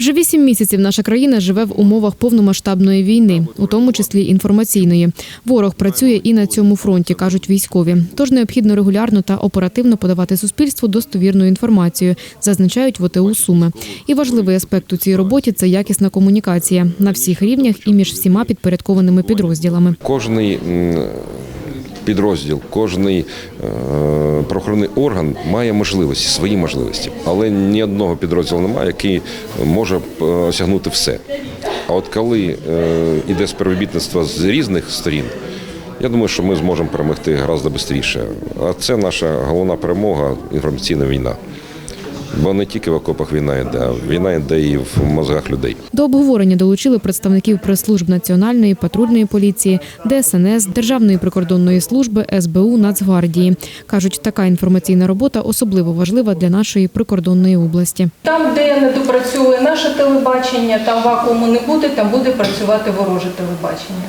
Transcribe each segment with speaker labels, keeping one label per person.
Speaker 1: Вже вісім місяців наша країна живе в умовах повномасштабної війни, у тому числі інформаційної. Ворог працює і на цьому фронті, кажуть військові. Тож необхідно регулярно та оперативно подавати суспільству достовірну інформацію, зазначають в ОТУ Суми. І важливий аспект у цій роботі це якісна комунікація на всіх рівнях і між всіма підпорядкованими підрозділами.
Speaker 2: Кожний підрозділ, кожний е, правоохоронний орган має можливості, свої можливості, але ні одного підрозділу немає, який може е, осягнути все. А от коли е, йде співробітництво з різних сторін, я думаю, що ми зможемо перемогти гораздо швидше. А це наша головна перемога інформаційна війна. Бо не тільки в окопах війна йде, а війна йде і в мозгах людей.
Speaker 1: До обговорення долучили представників прес-служб Національної патрульної поліції, ДСНС, Державної прикордонної служби, СБУ, Нацгвардії. Кажуть, така інформаційна робота особливо важлива для нашої прикордонної області.
Speaker 3: Там, де не допрацьовує наше телебачення, там вакууму не буде, там буде працювати вороже телебачення.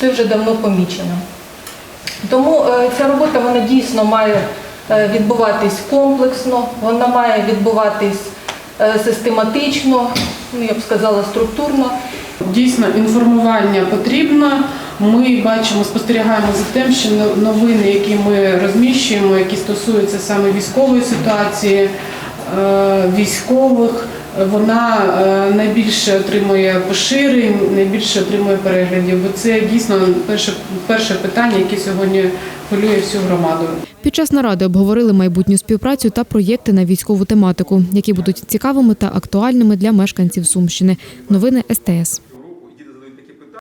Speaker 3: Це вже давно помічено. Тому е, ця робота вона дійсно має відбуватись комплексно, вона має відбуватись е, систематично, ну я б сказала, структурно.
Speaker 4: Дійсно, інформування потрібно. Ми бачимо, спостерігаємо за тим, що но- новини, які ми розміщуємо, які стосуються саме військової ситуації, е, військових, вона е, найбільше отримує поширень, найбільше отримує переглядів. Бо це дійсно перше, перше питання, яке сьогодні хвилює всю громаду.
Speaker 1: Під час наради обговорили майбутню співпрацю та проєкти на військову тематику, які будуть цікавими та актуальними для мешканців Сумщини. Новини СТС.